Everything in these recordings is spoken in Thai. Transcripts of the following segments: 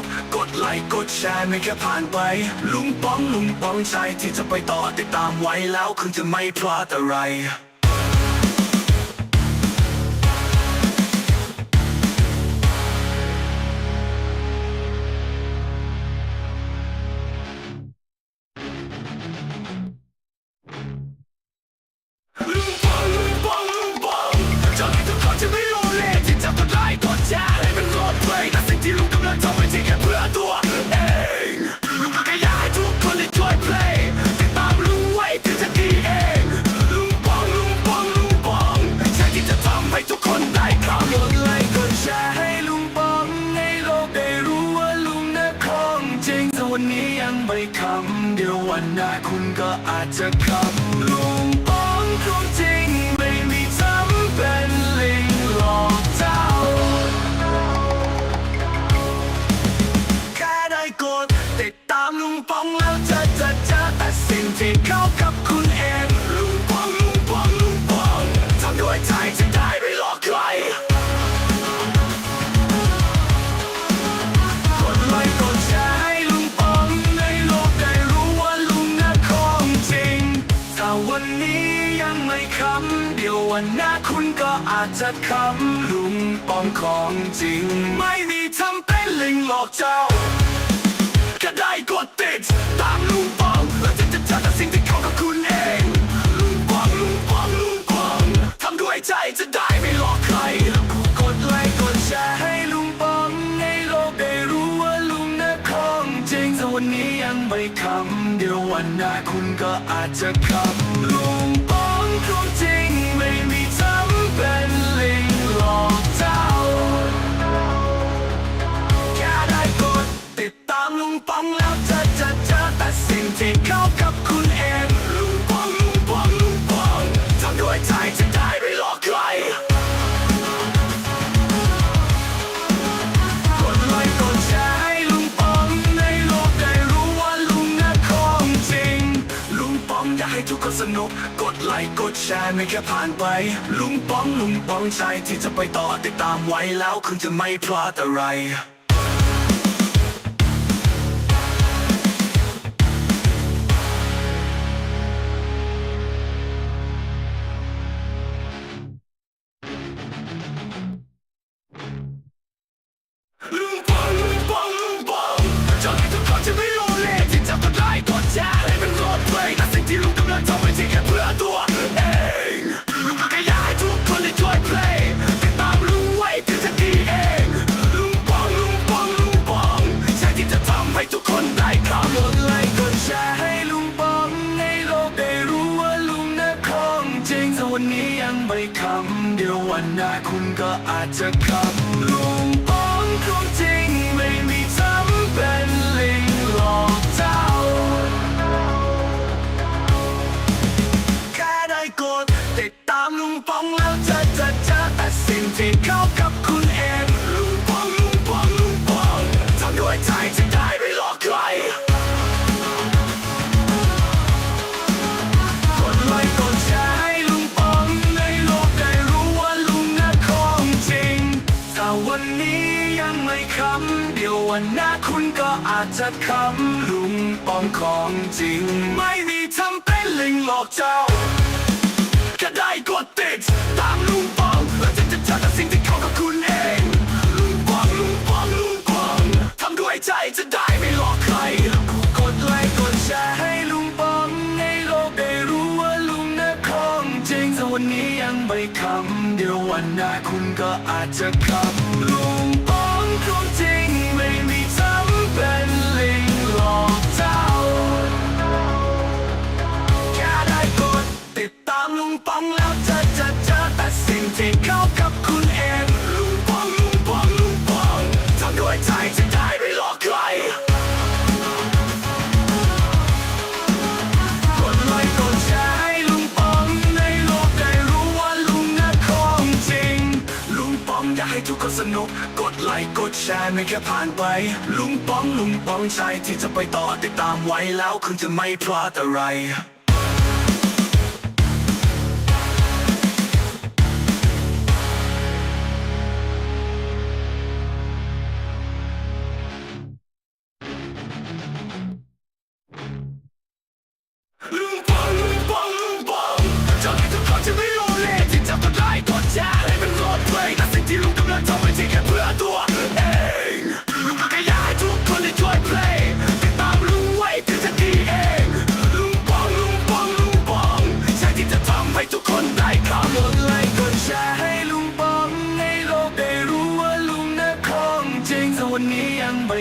กกดไลค์กดแชร์ไม่แค่ผ่านไป ลุงป้องลุงป้องใจที่จะไปต่อติดตามไว้แล้วคุณจะไม่พลาดอะไร แชร์ให้ลุงปองให้โลกได้รู้ว่าลุงนะของจริงแต่วันนี้ยังไม่คำเดี๋ยววันหน้าคุณก็อาจจะคำลุง เดียววันหน้าคุณก็อาจจะคำลุงปองของจริง ไม่มีทำเป็นลิงหลอกเจ้า ก็ได้กดติด ตามลุงปองแล้วจะจะเจอแต่สิ่งที่เขากับคุณเอง ลุงปองลุงปองลุงปองทำด้วยใจจะได้ไม่หลอกใครกดไลค์กดแชร์ให้ลุงปองให้โลกได้รู้ว่าลุงน่ะของจริงแต่วันนี้ยังไม่คำเดี๋ยววันหน้าคุณก็อาจจะคำ ค์กดแชร์ไม่แค่ผ่านไป ลุงป้องลุงป้องใจที่จะไปต่อติดตามไว้แล้วคุณจะไม่พลาดอะไร อาจจะคำลุำลุงปองของจริง ไม่มีทำเป็นลิงหลอกเจ้าก็ได้กดติด ตามลุงปองแล้วจะจะเจอแต่สิ่งที่เขากับคุณเอง ลุงปองลุงปองลุงปองทำด้วยใจจะได้ไม่หลอกใคร กดไลค์กดแชร์ให้ลุงปองให้โลกได้รู้ว่าลุงน่ะของจริงแต่วันนี้ยังไม่คำเดี๋ยววันหน้าคุณก็อาจจะคำ ที่เข้ากับคุณเองลุงปองลุงปองลุงปองทำด้วยใจจะได้ไม่หลอกใครกดไลค์กดแชร์ให้ลุงปองในโลกได้รู้ว่าลุงน่ะของจริง ลุงปองอยากให้ทุกคนสนุก กดไลค์กดแชร์ไม่แค่ผ่านไป ลุงปองลุงปองใจที่จะไปต่อติดตามไว้แล้วคุณจะไม่พลาดอะไร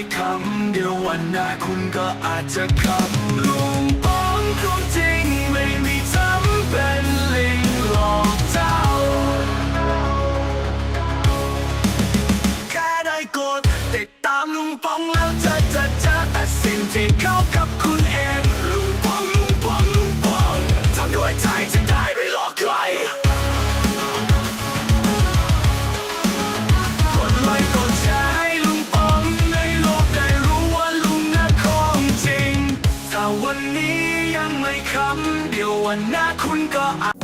ยคำ เดียววันหน้าคุณก็อาจจะขับลุงป้องของจริงไม่มีจำเป็นลิงหลอกเจ้า แค่ได้กดติดตามลุงป้องแล้วจะจะจะแต่สิ่งที่เขากำ ววันหน้าคุณก็อาจ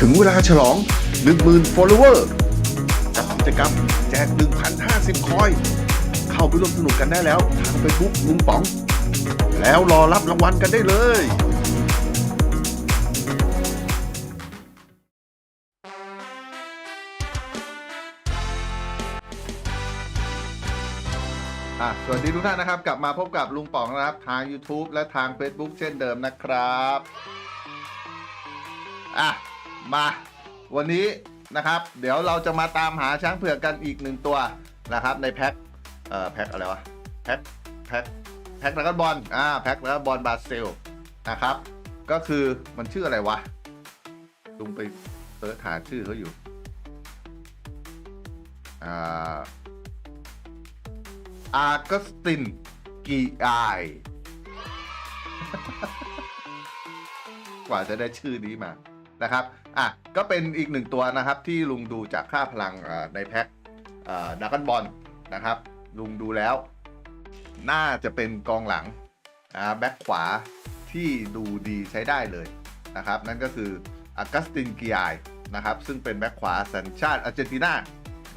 ถึงเวลาฉลอง 10,000 follower กับกิจกรรมแจก 1,050 คอย เข้าไปร่วมสนุกกันได้แล้ว ทาง Facebook ลุงป๋อง แล้วรอรับรางวัลกันได้เลยอะสวัสดีทุกท่านนะครับ กลับมาพบกับลุงป๋องนะครับ ทาง YouTube และทาง Facebook เช่นเดิมนะครับ อะ มาวันนี้นะครับ เดี๋ยวเราจะมาตามหาช้างเผือกกันอีกหนึ่งตัวนะครับ ในแพ็คเอ่อแพ็คอะไรวะแพ็คแพ็คแพ็คแล้วก็บอลอ่าแพ็คแล้วก็บอลบาเซลนะครับ ก็คือมันชื่ออะไรวะลุงไปเสิร์ชหาชื่อเขาอยู่อ่าอาร์กสตินกีไอกว่าจะได้ชื่อนี้มา นะครับอะก็เป็นอีกหนึ่งตัวนะครับที่ลุงดูจากค่าพลังในแพ็คดักกันบอลนะครับ ลุงดูแล้ว น่าจะเป็นกองหลังแบ็คขวาที่ดูดีใช้ได้เลยนะครับ นั่นก็คืออากัสตินกิไอนะครับ ซึ่งเป็นแบ็คขวาสัญชาติอาร์เจนตินา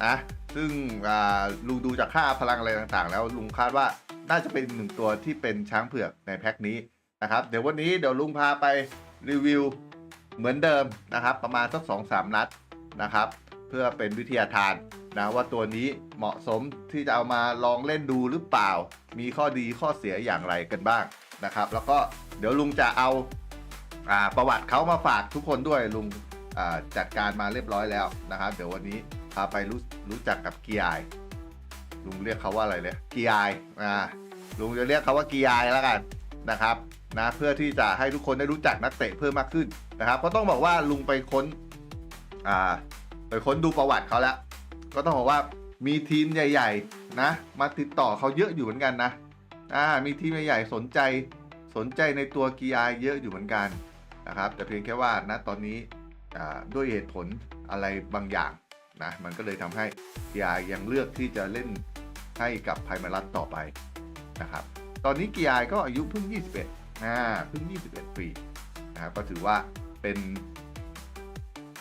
นะซึ่งลุงดูจากค่าพลังอะไรต่างๆ แล้วลุงคาดว่าน่าจะเป็นหนึ่งตัวที่เป็นช้างเผือกในแพ็คนี้นะครับ เดี๋ยววันนี้เดี๋ยวลุงพาไปรีวิว เหมือนเดิมนะครับ ประมาณสักสองสามนัดนะครับ เพื่อเป็นวิทยาทานนะว่าตัวนี้เหมาะสมที่จะเอามาลองเล่นดูหรือเปล่า มีข้อดีข้อเสียอย่างไรกันบ้างนะครับ แล้วก็เดี๋ยวลุงจะเอาอาประวัติเขามาฝากทุกคนด้วยลุงจัดการมาเรียบร้อยแล้วนะครับ เดี๋ยววันนี้พาไปรู้รู้จักกับกียร์ลุงเรียกเขาว่าอะไรเลยกียร์อ่าลุงจะเรียกเขาว่ากียร์แล้วกันนะครับ นะเพื่อที่จะให้ทุกคนได้รู้จักนักเตะเพิ่มมากขึ้นนะครับก็ต้องบอกว่าลุงไปค้นอ่าไปค้นดูประวัติเขาแล้ว ก็ต้องบอกว่ามีทีมใหญ่ ๆ นะ มาติดต่อเขาเยอะอยู่เหมือนกันนะอ่ามีทีมใหญ่ๆสนใจสนใจในตัวกีอาเยอะอยู่เหมือนกันนะครับแต่เพียงแค่ว่าณตอนนี้อ่าด้วยเหตุผลอะไรบางอย่างนะมันก็เลยทำให้กีอายังเลือกที่จะเล่นให้กับไพมารัตต่อไปนะครับตอนนี้กีไอก็อายุเพิ่ง 21 อ่าเพิ่ง 21 ปีนะครับก็ถือว่าเป็น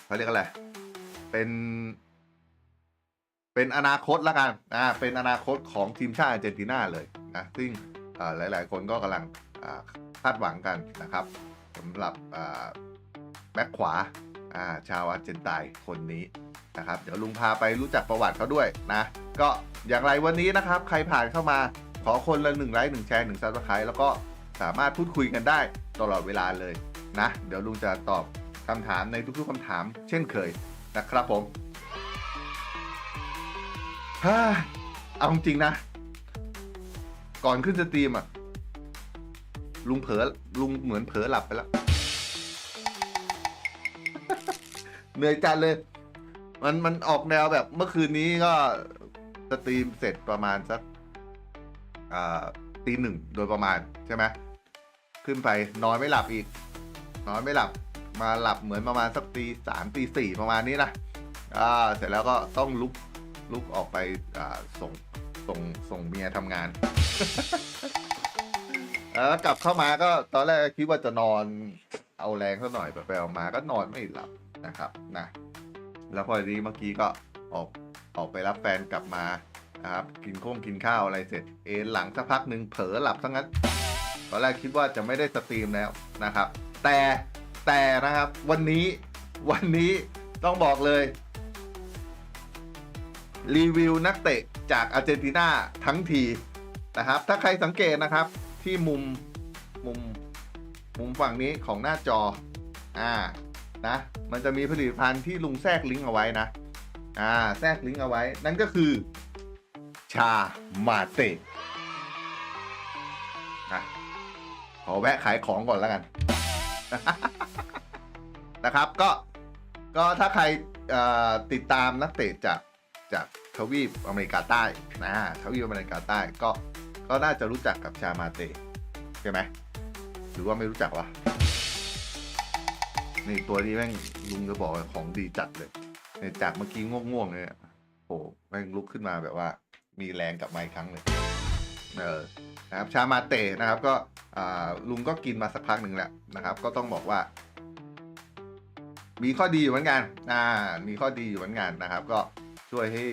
เขาเรียกอะไร เป็น เป็นอนาคตละกันอ่าเป็นอนาคตของทีมชาติอาร์เจนตินาเลยนะซึ่งหลาย ๆ คนก็กำลังคาดหวังกันนะครับสำหรับแบ็คขวาชาวอาร์เจนไตน์คนนี้นะครับเดี๋ยวลุงพาไปรู้จักประวัติเขาด้วยนะ ก็อย่างไรวันนี้นะครับ ใครผ่านเข้ามาขอคนละหนึ่งไลค์หนึ่งแชร์หนึ่งซับสไครต์แล้วก็ สามารถพูดคุยกันได้ตลอดเวลาเลยนะ เดี๋ยวลุงจะตอบคำถามในทุกๆคำถาม เช่นเคยนะครับผมฮ่าเอาจริงนะ ก่อนขึ้นสตรีมอะลุงเผลอลุงเหมือนเผลอหลับไปแล้ว เหนื่อยจัดเลย มันมันออกแนวแบบเมื่อคืนนี้ก็สตรีมเสร็จประมาณสักตีหนึ่งโดยประมาณใช่ไหม ขึ้นไปนอนไม่หลับอีก นอนไม่หลับมาหลับเหมือนประมาณสักตีสามตีสี่ประมาณนี้นะอ่าเสร็จแล้วก็ต้องลุกลุกออกไปอ่าส่งส่งส่งเมียทำงาน แล้วกลับเข้ามาก็ตอนแรกคิดว่าจะนอนเอาแรงสักหน่อยไปๆออกมาก็นอนไม่หลับนะครับนะแล้วพอดีเมื่อกี้ก็ออกออกไปรับแฟนกลับมานะครับกินข้งกินข้าวอะไรเสร็จ เอนหลังสักพักหนึ่งเผลอหลับซะงั้น ตอนแรกคิดว่าจะไม่ได้สตรีมแล้วนะครับ แต่แต่นะครับวันนี้วันนี้ต้องบอกเลย รีวิวนักเตะจากอาร์เจนตินาทั้งทีนะครับ ถ้าใครสังเกตนะครับที่มุมมุมมุมฝั่งนี้ของหน้าจออ่านะมันจะมีผลิตภัณฑ์ที่ลุงแทรกลิงก์เอาไว้นะอ่าแทรกลิงก์เอาไว้ นั่นก็คือ ชามาเตะนะ ขอแวะขายของก่อนแล้วกัน นะครับก็ก็ถ้าใครติดตามนักเตะจากจากทวีปอเมริกาใต้นะทวีปอเมริกาใต้ก็ก็น่าจะรู้จักกับชามาเตใช่ไหมหรือว่าไม่รู้จักวะนี่ตัวนี้แม่งลุงจะบอกของดีจัดเลยเนี่ยจากเมื่อกี้ง่วงๆเลยเนี่ยโอ้แม่งลุกขึ้นมาแบบว่า มีแรงกลับมาอีกครั้งเลย เออนะครับ ชามาเตนะครับ ก็ ลุงก็กินมาสักพักหนึ่งแล้วนะครับ ก็ต้องบอกว่า มีข้อดีอยู่เหมือนกันอ่ามีข้อดีอยู่เหมือนกันนะครับ ก็ช่วยให้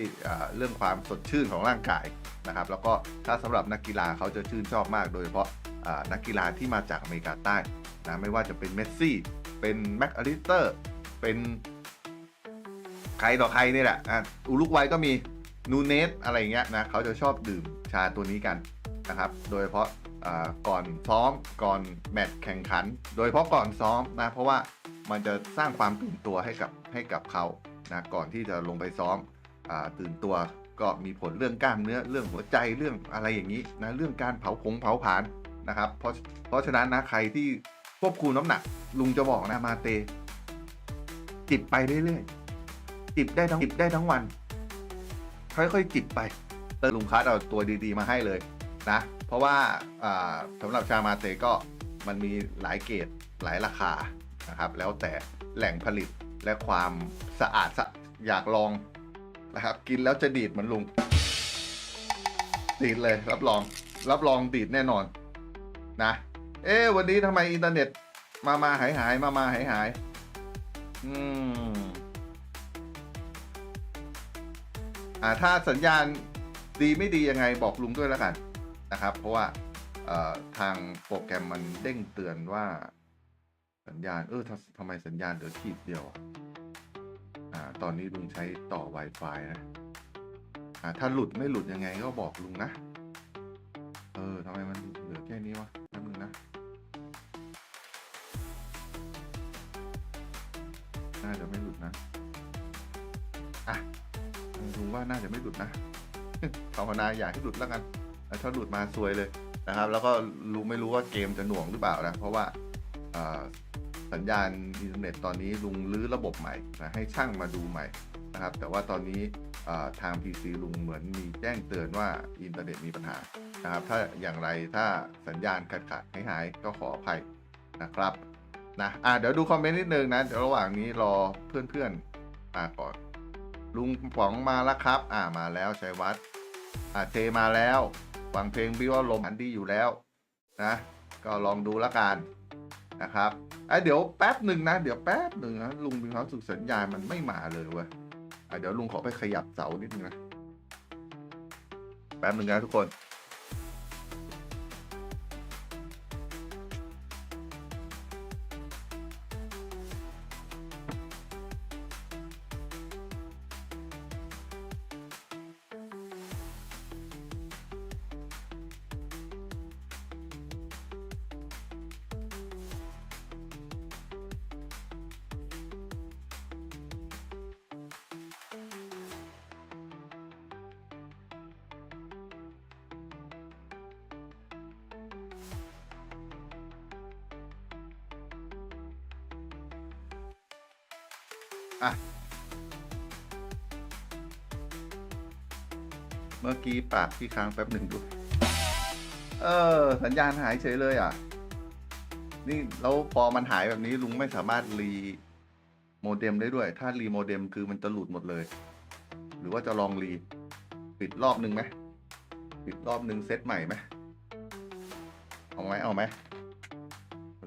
เรื่องความสดชื่นของร่างกายนะครับ แล้วก็ถ้าสำหรับนักกีฬาเขาจะชื่นชอบมาก โดยเฉพาะนักกีฬาที่มาจากอเมริกาใต้นะไม่ว่าจะเป็นเมสซี่เป็นแม็กอลิสเตอร์เป็นใครต่อใครนี่แหละอ่าอุลุกวัยก็มีนูเนสอะไรอย่างเงี้ยนะเขาจะชอบดื่มชาตัวนี้กันนะครับ โดยเฉพาะ ก่อนซ้อมก่อนแมตช์แข่งขัน โดยเฉพาะก่อนซ้อมนะเพราะว่ามันจะสร้างความตื่นตัวให้กับให้กับเขานะก่อนที่จะลงไปซ้อมอตื่นตัวก็มีผลเรื่องกล้ามเนื้อเรื่องหัวใจเรื่องอะไรอย่างนี้นะเรื่องการเผาผงเผาผลาญนะครับ เพราะเพราะฉะนั้นนะใครที่ควบคุมน้ำหนัก ลุงจะบอกนะมาเต จิบไปเรื่อยๆจิบได้ทั้งจิบได้ทั้งวันค่อยๆจิบไปเตอลุงคัดเอาตัวดีๆมาให้เลย นะ เพราะว่าสำหรับชามาเตก็มันมีหลายเกรดหลายราคานะครับ แล้วแต่แหล่งผลิตและความสะอาดสะอยากลองนะครับ กินแล้วจะดีดเหมือนลุง ดีดเลยรับรอง รับรองดีดแน่นอนนะ เอ๊วันนี้ทำไมอินเทอร์เน็ตมามาหายหายมามาหายหายอืมอ่าถ้าสัญญาณดีไม่ดียังไงบอกลุงด้วยแล้วกัน นะครับ เพราะว่าทางโปรแกรมมันเด้งเตือนว่าสัญญาณ เออทำไมสัญญาณเหลือขีดเดียวอ่าตอนนี้ลุงใช้ต่อ Wi-Fi นะอ่าถ้าหลุดไม่หลุดยังไงก็บอกลุงนะ เออทำไมมันเหลือแค่นี้วะแป๊บนึงนะน่าจะไม่หลุดนะอะลุงว่าน่าจะไม่หลุดนะภาวนาอย่าให้หลุดแล้วกัน ถ้าหลุดมาซวยเลยนะครับ แล้วก็รู้ไม่รู้ว่าเกมจะหน่วงหรือเปล่านะ เพราะว่าสัญญาณอินเทอร์เน็ตตอนนี้ลุงรื้อระบบใหม่นะให้ช่างมาดูใหม่นะครับ แต่ว่าตอนนี้อ่าทาง PC ลุงเหมือนมีแจ้งเตือนว่าอินเทอร์เน็ตมีปัญหานะครับ ถ้าอย่างไรถ้าสัญญาณขาดขาดหายหายๆก็ขออภัยนะครับนะอ่าเดี๋ยวดูคอมเมนต์นิดนึงนะเดี๋ยวระหว่างนี้รอเพื่อนๆมาก่อน ลุงป๋องมาแล้วครับ อ่ามาแล้วชัยวัฒน์อ่าเจมาแล้ว ฟังเพลงบิวลมอันดีอยู่แล้วนะ ก็ลองดูละกันนะครับไอเดี๋ยวแป๊บหนึ่งนะ เดี๋ยวแป๊บหนึ่งนะลุงมีความสุขสัญญาณมันไม่มาเลยเว้ยอะเดี๋ยวลุงขอไปขยับเสานิดนึงนะ แป๊บหนึ่งนะทุกคน อะ เมื่อกี้ปากที่ค้างแป๊บหนึ่งดู เออ สัญญาณหายเฉยเลยอะ นี่แล้วพอมันหายแบบนี้ลุงไม่สามารถรีโมเด็มได้ด้วย ถ้ารีโมเด็มคือมันจะหลุดหมดเลย หรือว่าจะลองรี ปิดรอบหนึ่งไหมปิดรอบหนึ่งเซตใหม่ไหมเอาไหมเอาไหม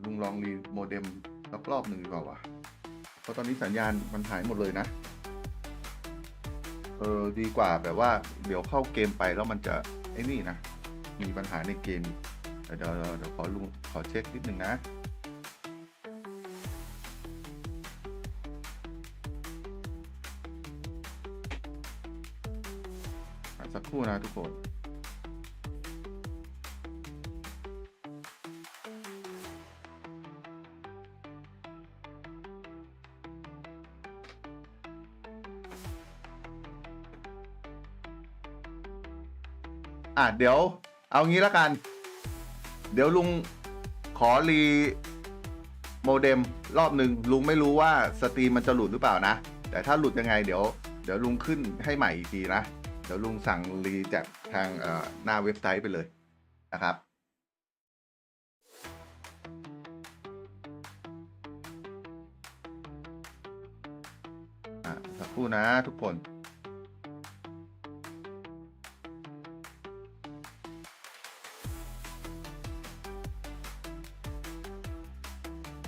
ลุงลองรีโมเด็มสักรอบหนึ่งดีกว่าวะ ราะตอนนี้สัญญาณมันหายหมดเลยนะ เออดีกว่าแบบว่า เดี๋ยวเข้าเกมไปแล้วมันจะไอ้นี่นะ มีปัญหาในเกม เดี๋ยวเดี๋ยวเดี๋ยวเดี๋ยวขอลุงขอเช็คนิดนึงนะสักครู่นะทุกคน อะเดี๋ยวเอางี้ล้วกัน เดี๋ยวลุงขอรีโมเด็มรอบหนึ่งลุงไม่รู้ว่าสตรีมมันจะหลุดหรือเปล่านะ แต่ถ้าหลุดยังไงเดี๋ยว เดี๋ยวลุงขึ้นให้ใหม่อีกทีนะ เดี๋ยวลุงสั่งรีจากทางหน้าเว็บไซต์ไปเลยนะครับอะสักครู่นะทุกคน